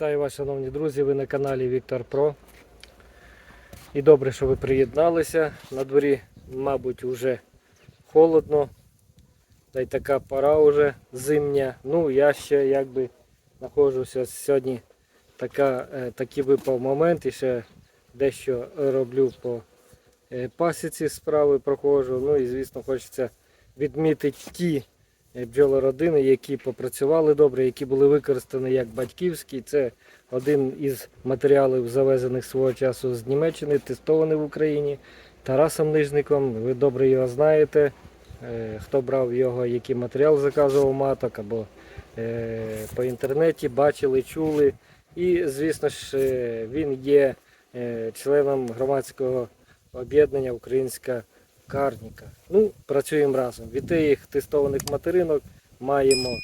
Вітаю вас, шановні друзі, ви на каналі Віктор Про. І добре, що ви приєдналися. На дворі, мабуть, вже холодно. Та й така пора вже зимня. Ну, я ще якби знаходжуся сьогодні. Така, е, такий випав момент і ще дещо роблю по е, пасіці справи проходжу. Ну і звісно хочеться відмітити ті бджолородини, які попрацювали добре, які були використані як батьківські. Це один із матеріалів, завезених свого часу з Німеччини, тестований в Україні. Тарасом Нижником, ви добре його знаєте. Е, Хто брав його, який матеріал заказував маток або е, по інтернеті, бачили, чули. І, звісно ж, е, він є е, членом громадського об'єднання Українська карніка. Ну, працюємо разом. Від тих тестованих материнок маємо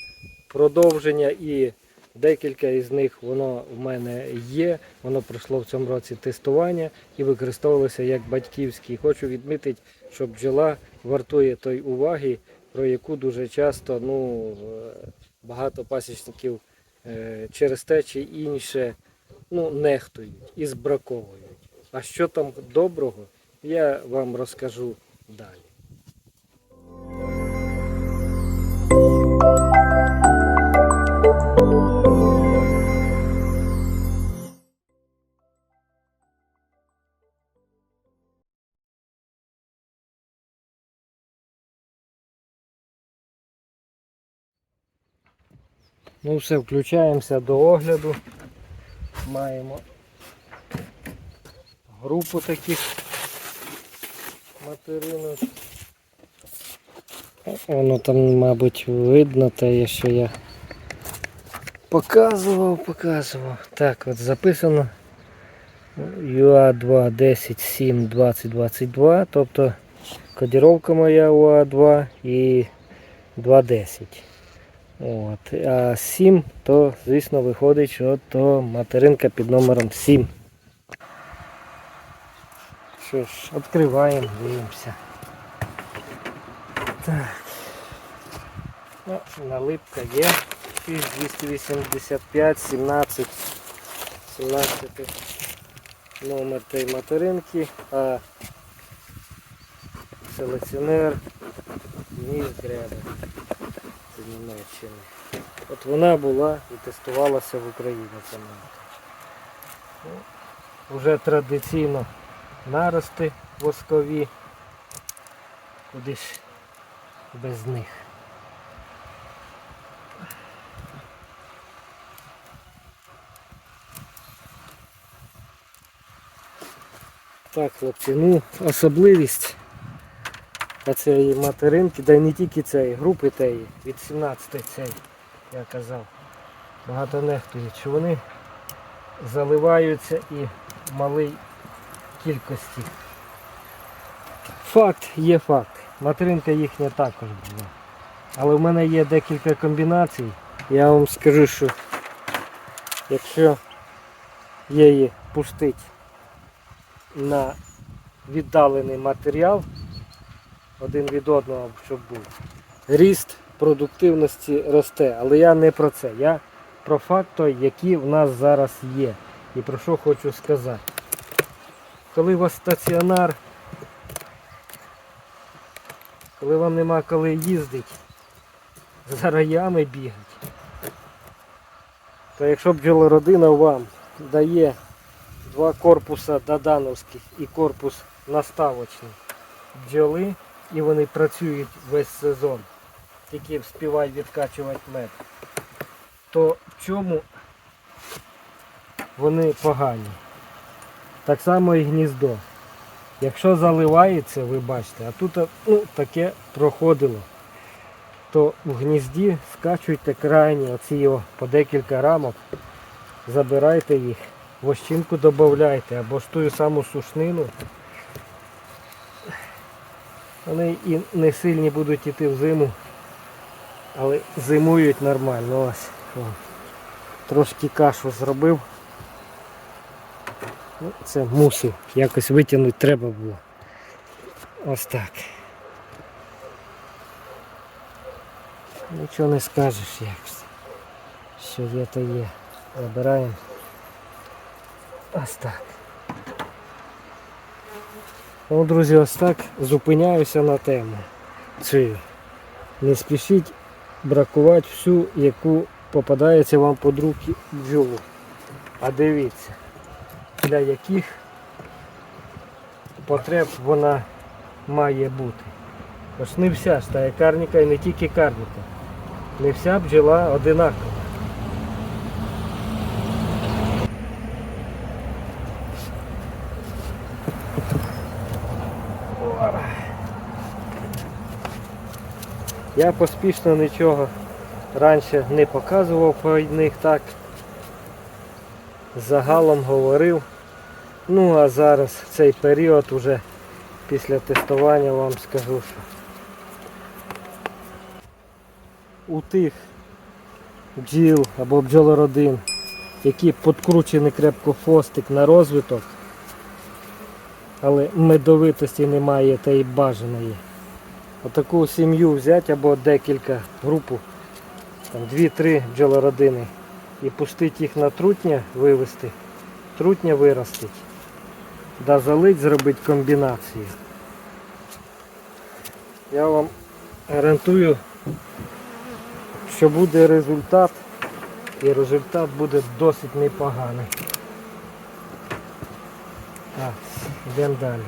продовження і декілька із них воно в мене є. Воно пройшло в цьому році тестування і використовувалося як батьківські. І Хочу відмітити, що бджола вартує той уваги, про яку дуже часто ну, багато пасічників е, через те чи інше ну, нехтують і збраковують. А що там доброго, я вам розкажу далі. Ну все, включаємося до огляду. Маємо групу таких материнок. Воно там, мабуть, видно те, що я показував, показував. Так, от записано UA2 10 7 20 22, тобто кодіровка моя UA2 і 2.10. От. А 7, то, звісно, виходить, що то материнка під номером 7. Що ж, відкриваємо, дивимося. Так. Ну, налипка є. 285, 17, 17 номер тієї материнки, а селекціонер ніж греби з Німеччини. От вона була і тестувалася в Україні. ця. Ну, Уже традиційно нарости воскові. Куди ж без них. Так, хлопці, ну особливість цієї материнки, да й не тільки цієї, групи тієї, від 17 цієї, я казав, багато нехтують, що вони заливаються і в малій кількості. Факт є факт. Материнка їхня також була. Але в мене є декілька комбінацій. Я вам скажу, що якщо її пустити на віддалений матеріал, один від одного, щоб був. Ріст продуктивності росте. Але я не про це. Я про факт той, який в нас зараз є. І про що хочу сказати. Коли у вас стаціонар, коли вам нема коли їздити, за раями бігати, то якщо бджолородина вам дає два корпуса додановських і корпус наставочний бджоли, і вони працюють весь сезон, тільки вспівають відкачувати мед, то в чому вони погані? Так само і гніздо. Якщо заливається, ви бачите, а тут ну, таке проходило, то в гнізді скачуйте крайні, оці його по декілька рамок, забирайте їх, вощинку додавайте або ж ту саму сушнину. Вони і не сильні будуть йти в зиму, але зимують нормально. Ось. О. Трошки кашу зробив. Ну, це мусив. Якось витягнути треба було. Ось так. Нічого не скажеш як. Що є, то є. Забираємо. Ось так. Ну, друзі, ось так зупиняюся на тему. Цю. Не спішіть бракувати всю, яку попадається вам під руки бджолу. А дивіться, для яких потреб вона має бути. Ось не вся ж та карніка і не тільки карніка. Не вся бджола одинакова. Я поспішно нічого раніше не показував про них так. Загалом говорив. Ну а зараз в цей період уже після тестування вам скажу, що у тих бджіл або бджолородин, які подкручений крепко хвостик на розвиток, але медовитості немає та й бажаної. Отаку сім'ю взяти або декілька групу, там 2-3 бджолородини і пустити їх на трутня вивести, трутня виростить, да залить зробити комбінацію. Я вам гарантую, що буде результат і результат буде досить непоганий. Так, йдемо далі.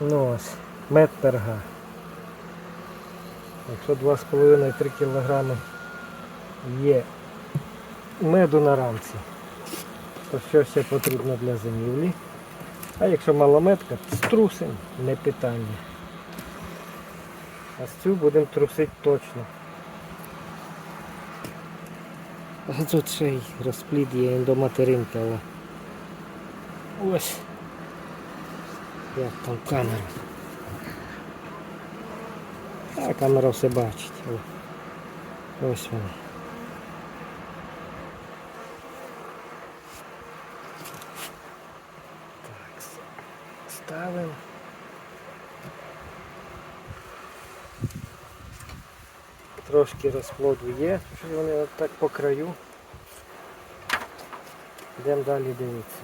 Ну ось, мед перга. Якщо 2,5-3 кг є меду на рамці, що ще потрібно для зимівлі? А якщо малометка, струсим, не питання. А з цю будемо трусити точно. А тут ще й розплід є ендоматеринка. о. Ось. Як там камера. А камера все бачить. Ось вона. Так, ставимо. Трошки розплоду є, що вони от так по краю. Йдемо далі дивитися.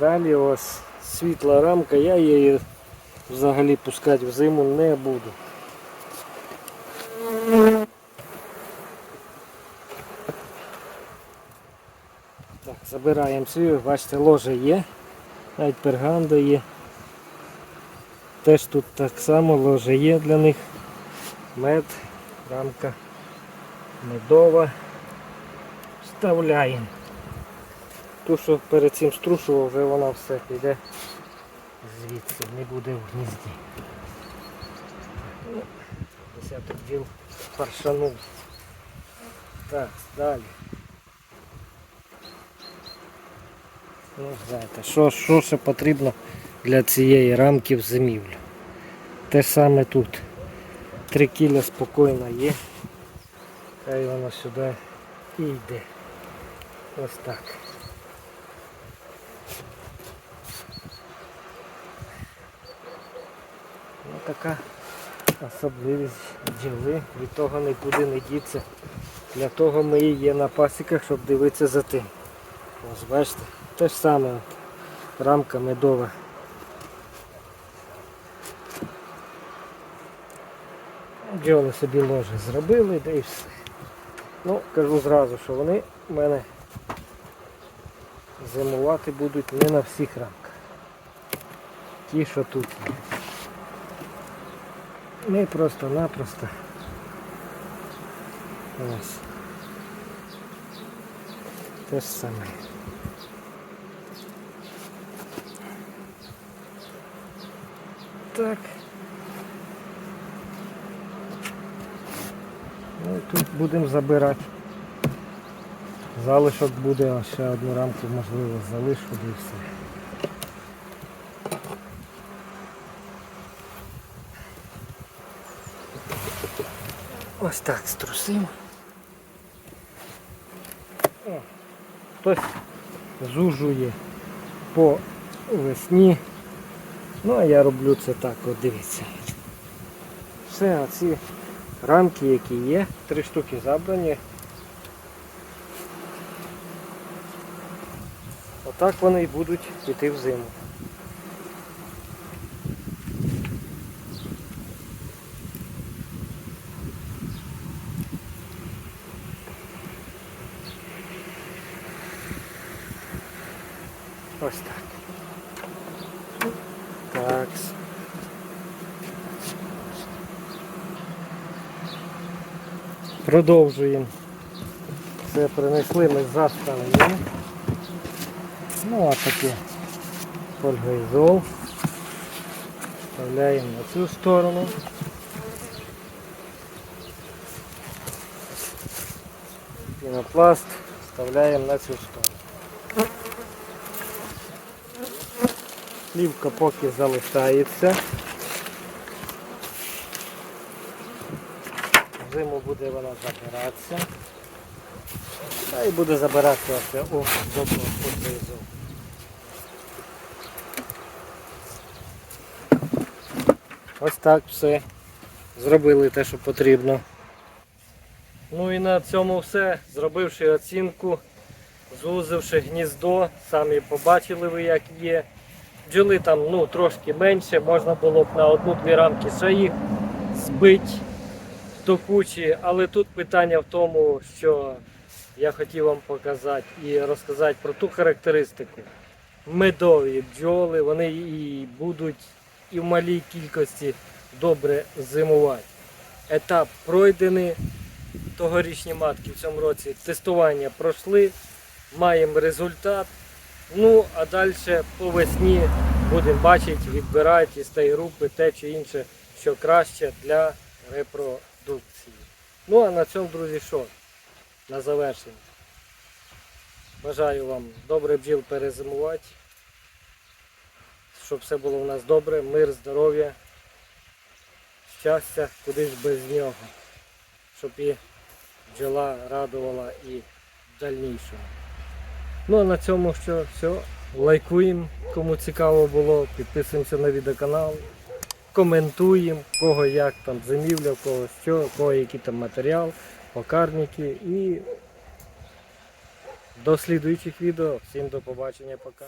Далі ось світла рамка, я її взагалі пускати в зиму не буду. Так, забираємо цю, бачите, ложе є, навіть перганда є. Теж тут так само ложе є для них. Мед, рамка медова. Вставляємо. Ту, що перед цим струшував, вже вона все піде звідси, не буде в гнізді. Десяток діл паршанув. Так, далі. Ну, знаєте, що, що ще потрібно для цієї рамки в зимівлю. Те саме тут. Три кіля спокійно є. Хай воно сюди і йде. Ось так. Ну така особливість бджоли. Від того нікуди не діться. Для того ми і є на пасіках, щоб дивитися за тим. Ось бачите, те ж саме рамка медова. Бджоли собі ложе зробили, да і все. Ну, кажу зразу, що вони в мене зимувати будуть не на всіх рамках. Ті, що тут є. Ми просто-напросто. Ось. Те ж саме. Так. Ну і тут будемо забирати. Залишок буде, а ще одну рамку можливо залишу і все. Ось так струсимо. Хтось зужує. по весні. Ну а я роблю це так, от дивіться. Все, оці рамки, які є, три штуки забрані. Отак вони і будуть йти в зиму. Ось так. Продовжуємо. Це принесли ми за сторони. Ну а таке фольгоізол. Вставляємо на цю сторону. Пінопласт вставляємо на цю сторону. Плівка поки залишається. Зиму буде вона забиратися. Та і буде забиратися у доброго фольгоізол. Ось так все. Зробили те, що потрібно. Ну і на цьому все. Зробивши оцінку, зузивши гніздо, самі побачили ви, як є. Бджоли там ну, трошки менше, можна було б на одну-дві рамки ще їх збити до кучі, але тут питання в тому, що я хотів вам показати і розказати про ту характеристику. Медові бджоли, вони і будуть і в малій кількості добре зимувати. Етап пройдений, тогорічні матки в цьому році тестування пройшли, маємо результат. Ну, а далі по весні будемо бачити, відбирати із тієї групи те чи інше, що краще для репродукції. Ну а на цьому, друзі, що? На завершення. Бажаю вам добре бджіл перезимувати, щоб все було у нас добре, мир, здоров'я, щастя, куди ж без нього. Щоб і бджола радувала і в дальнішому. Ну а на цьому що все. Лайкуємо, кому цікаво було, підписуємося на відеоканал, коментуємо, кого як там зимівля, кого що, кого який там матеріал, покарники і до слідуючих відео. Всім до побачення, пока.